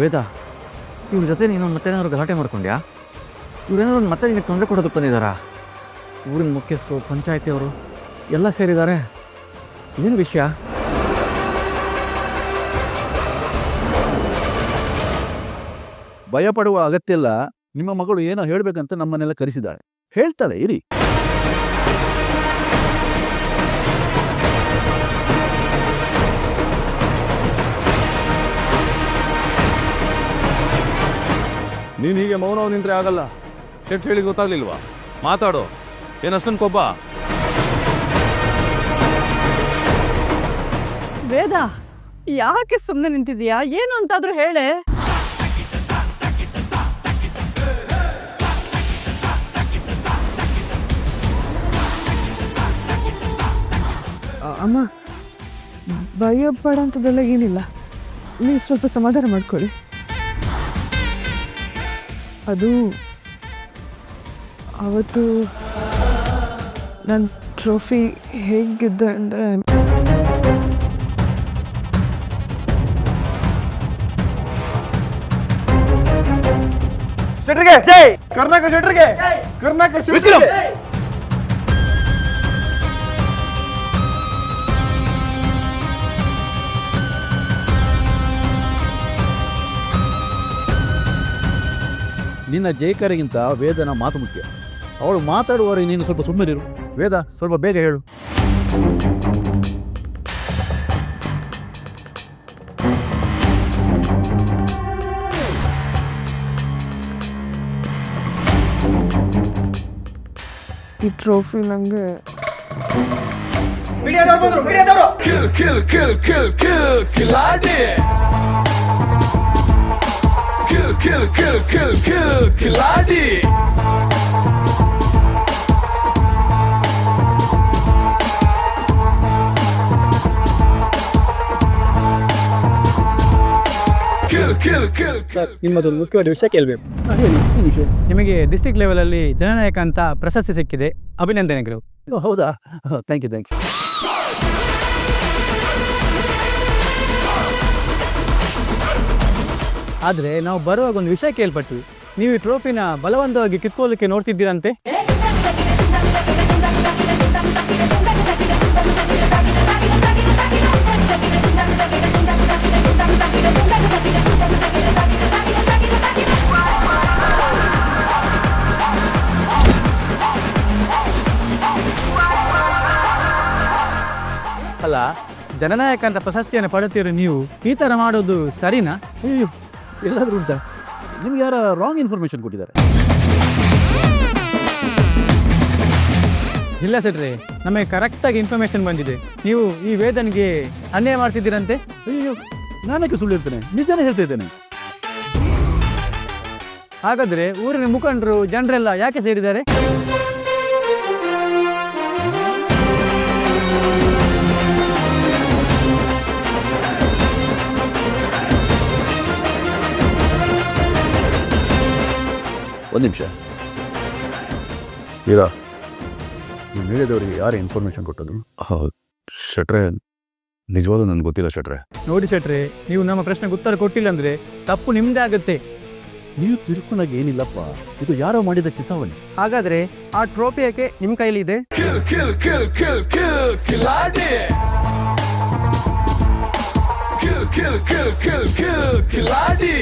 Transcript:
ವೇದ ಇವ್ರ ಜೊತೆ ನೀನು ಮತ್ತೇನಾದ್ರು ಗಲಾಟೆ ಮಾಡ್ಕೊಂಡ್ಯಾ? ಇವ್ರೇನಾದ್ರು ಮತ್ತೆ ನಿನಗೆ ತೊಂದರೆ ಕೊಡೋದಕ್ಕೆ ಬಂದಿದ್ದಾರಾ ಊರಿನ ಮುಖ್ಯಸ್ಥರು, ಪಂಚಾಯತಿಯವರು ಎಲ್ಲ ಸೇರಿದ್ದಾರೆ ಏನು ವಿಷಯ? ಭಯಪಡುವ ಅಗತ್ಯ ಇಲ್ಲ. ನಿಮ್ಮ ಮಗಳು ಏನೋ ಹೇಳಬೇಕಂತ ನಮ್ಮನ್ನೆಲ್ಲ ಕರೆಸಿದ್ದಾಳೆ ಹೇಳ್ತಾಳೆ, ಇರಿ. ನೀನು ಹೀಗೆ ಮೌನವ ನಿಂತ್ರೆ ಆಗಲ್ಲ. ಶೆಟ್ ಹೇಳಿ ಗೊತ್ತಾಗ್ಲಿಲ್ವಾ? ಮಾತಾಡು. ಏನಷ್ಟನ್ ಕೊಬ್ಬ? ವೇದ ಯಾಕೆ ಸುಮ್ಮನೆ ನಿಂತಿದ್ಯಾ ಏನು ಅಂತಾದ್ರೂ ಹೇಳೆ. ಅಮ್ಮ ಭಯ ಪಡೋಂಥದ್ದೆಲ್ಲ ಏನಿಲ್ಲ. ನೀವು ಸ್ವಲ್ಪ ಸಮಾಧಾನ ಮಾಡ್ಕೊಳ್ಳಿ. ಅದು ಅವತ್ತು ನನ್ನ ಟ್ರೋಫಿ ಹೇಗಿದ್ದೆ ಅಂದರೆ ಕರ್ನಾಟಕ ಶೆಟ್ರಿಗೆ ಕರ್ನಾಟಕ ಶೆಟ್ರಿಗೆ. ನಿನ್ನ ಜೈಕರಿಗಿಂತ ವೇದನ ಮಾತು ಮುಖ್ಯ ಅವಳು ಮಾತಾಡುವವರೆಗೆ ನೀನು ಸ್ವಲ್ಪ ಸುಮ್ಮನಿರು ವೇದ ಸ್ವಲ್ಪ ಬೇಗ ಹೇಳು ಈ ಟ್ರೋಫಿ ನಂಗೆ ಕಿಲ್ ಕಿಲ್ ಕಿಲ್ ಕಿಲ್ ಕಿಲ್ ಕಿಲಾಡಿ ಕಿಲ್ ಕಿಲ್ ಕಿಲ್ ಕಿಲ್ kill, ಕಿಲಾಡಿ ಕಿಲ್ ಕಿಲ್ ಕಿಲ್ ಸರ್ ನಿಮ್ಮದೊಂದು ಮುಖ್ಯವಾದ ವಿಷಯ ಕೇಳಬೇಕು. ಹೇಳಿ ಏನು ವಿಷಯ? ನಿಮಗೆ ಡಿಸ್ಟ್ರಿಕ್ಟ್ ಲೆವೆಲಲ್ಲಿ ಜನನಾಯಕ ಅಂತ ಪ್ರಶಸ್ತಿ ಸಿಕ್ಕಿದೆ. ಅಭಿನಂದನೆಗಳು. ಓ, ಹೌದಾ? ಥ್ಯಾಂಕ್ ಯು ಥ್ಯಾಂಕ್ ಯು ಆದರೆ ನಾವು ಬರುವಾಗ ಒಂದು ವಿಷಯ ಕೇಳ್ಪಟ್ವಿ. ನೀವು ಈ ಟ್ರೋಫಿನ ಬಲವಂತವಾಗಿ ಕಿತ್ಕೊಳ್ಳೋಕ್ಕೆ ನೋಡ್ತಿದ್ದೀರಂತೆ? ಅಲ್ಲ, ಜನನಾಯಕ ಅಂತ ಪ್ರಶಸ್ತಿಯನ್ನು ಪಡೆಯುತ್ತೀರಿ ನೀವು ಈ ಥರ ಮಾಡೋದು ಸರಿನಾ? ಅಯ್ಯೋ ಎಲ್ಲಾದರೂ ಉಂಟಾ? ನಿಮ್ಗೆ ಯಾರ ರಾಂಗ್ ಇನ್ಫಾರ್ಮೇಶನ್ ಕೊಟ್ಟಿದ್ದಾರೆ? ಇಲ್ಲ ಸೆಟ್ರೆ ನಮಗೆ ಕರೆಕ್ಟಾಗಿ ಇನ್ಫಾರ್ಮೇಶನ್ ಬಂದಿದೆ. ನೀವು ಈ ವೇದನ್ಗೆ ಅನ್ಯಾಯ ಮಾಡ್ತಿದ್ದೀರಂತೆ? ಅಯ್ಯೋ ನಾನಕ್ಕೆ ಸುಳ್ಳು ನಿಜನೇ ಹೇಳ್ತಾ ಇದ್ದೇನೆ. ಹಾಗಾದ್ರೆ ಊರಿನ ಮುಖಂಡರು ಜನರೆಲ್ಲ ಯಾಕೆ ಸೇರಿದ್ದಾರೆ? ಒಂದು ನಿಮಿಷ. ಇರಾ ನೀವು ಹೇಳಿದವರಿಗೆ ಯಾರು ಇನ್ಫಾರ್ಮೇಶನ್ ಕೊಟ್ಟದ್ದು? ಶಟ್ರೆ ನಿಜವಾದ ನನಗೆ ಗೊತ್ತಿಲ್ಲ ಶಟ್ರೆ. ನೋಡಿ ಶೆಟ್ರೆ ನೀವು ನಮ್ಮ ಪ್ರಶ್ನೆಗೆ ಉತ್ತರ ಕೊಟ್ಟಿಲ್ಲ ಅಂದ್ರೆ ತಪ್ಪು ನಿಮ್ದೇ ಆಗುತ್ತೆ. ನೀವು ತಿಳ್ಕೊಂಡಾಗ ಏನಿಲ್ಲಪ್ಪ ಇದು ಯಾರೋ ಮಾಡಿದ ಚಿತಾವಣೆ. ಹಾಗಾದ್ರೆ ಆ ಟ್ರೋಫಿ ಯಾಕೆ ನಿಮ್ಮ ಕೈಲಿ ಇದೆ ಕಿಲಾಡಿ